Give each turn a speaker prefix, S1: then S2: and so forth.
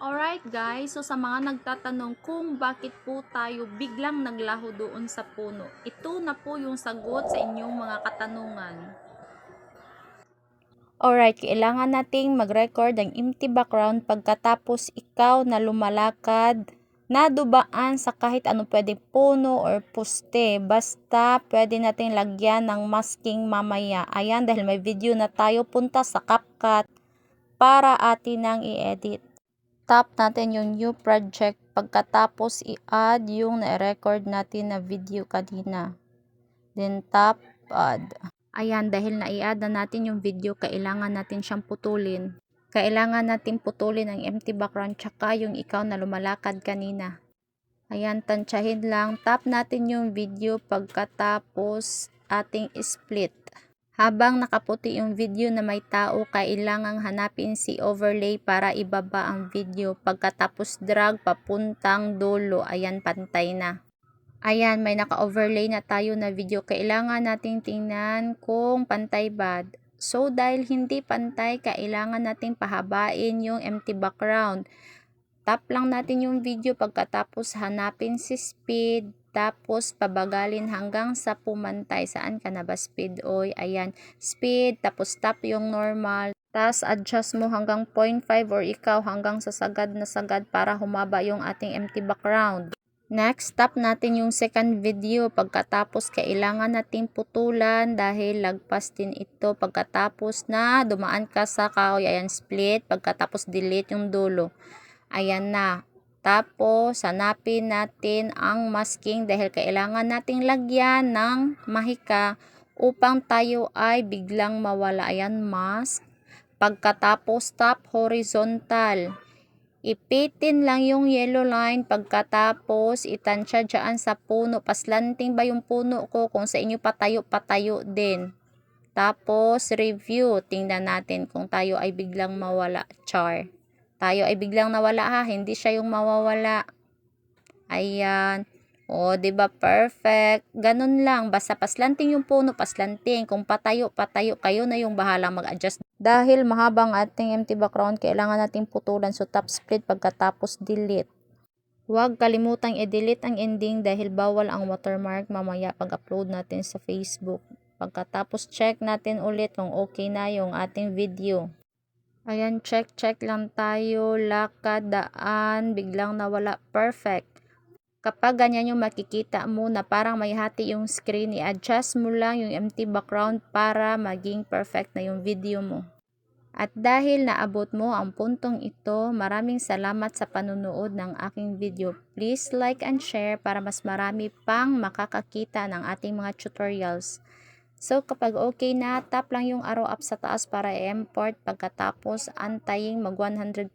S1: Alright guys, so sa mga nagtatanong kung bakit po tayo biglang naglaho doon sa puno, ito na po yung sagot sa inyong mga katanungan. Alright, kailangan nating mag-record ng empty background pagkatapos ikaw na lumalakad na dubaan sa kahit anong pwedeng puno or poste. Basta pwede nating lagyan ng masking mamaya. Ayan, dahil may video na tayo punta sa CapCut para atin nang i-edit. Tap natin yung new project pagkatapos i-add yung na-record natin na video kanina. Then tap add. Ayan, dahil na-i-add na natin yung video, kailangan natin siyang putulin. Kailangan natin putulin ang empty background tsaka yung ikaw na lumalakad kanina. Ayan, tansyahin lang. Tap natin yung video pagkatapos ating split. Habang nakaputi yung video na may tao, kailangang hanapin si overlay para ibaba ang video. Pagkatapos drag papuntang dulo, ayan pantay na. Ayan, may naka-overlay na tayo na video. Kailangan nating tingnan kung pantay ba. So, dahil hindi pantay, kailangan nating pahabain yung empty background. Tap lang natin yung video pagkatapos hanapin si speed. Tapos, pabagalin hanggang sa pumantay. Saan ka na ba speed? Oy, ayan. Speed, tapos tap yung normal. Tapos, adjust mo hanggang 0.5 or ikaw hanggang sa sagad na sagad para humaba yung ating empty background. Next, tap natin yung second video. Pagkatapos, kailangan nating putulan dahil lagpas din ito. Pagkatapos na dumaan ka sa kahoy, ayan, split. Pagkatapos, delete yung dulo. Ayan na. Tapos, hanapin natin ang masking dahil kailangan nating lagyan ng mahika upang tayo ay biglang mawala. Ayan, mask. Pagkatapos, tap horizontal. Ipitin lang yung yellow line pagkatapos itansya dyan sa puno. Paslanting ba yung puno ko? Kung sa inyo patayo, patayo din. Tapos review. Tingnan natin kung tayo ay biglang mawala. Char. Tayo ay biglang nawala ha. Hindi siya yung mawawala. Ayan. O, ba perfect? Ganun lang. Basta paslanting yung puno, paslanting. Kung patayo, patayo. Kayo na yung bahala mag-adjust. Dahil mahabang ating empty background, kailangan nating putulan. So, top split pagkatapos delete. Huwag kalimutang i-delete ang ending dahil bawal ang watermark mamaya pag-upload natin sa Facebook. Pagkatapos check natin ulit kung okay na yung ating video. Ayan, check, check lang tayo. Lakad, daan, biglang nawala. Perfect. Kapag ganyan yung makikita mo na parang may hati yung screen, i-adjust mo lang yung empty background para maging perfect na yung video mo. At dahil naabot mo ang puntong ito, maraming salamat sa panunood ng aking video. Please like and share para mas marami pang makakakita ng ating mga tutorials. So kapag okay na, tap lang yung arrow up sa taas para i-import pagkatapos antayin mag 100%.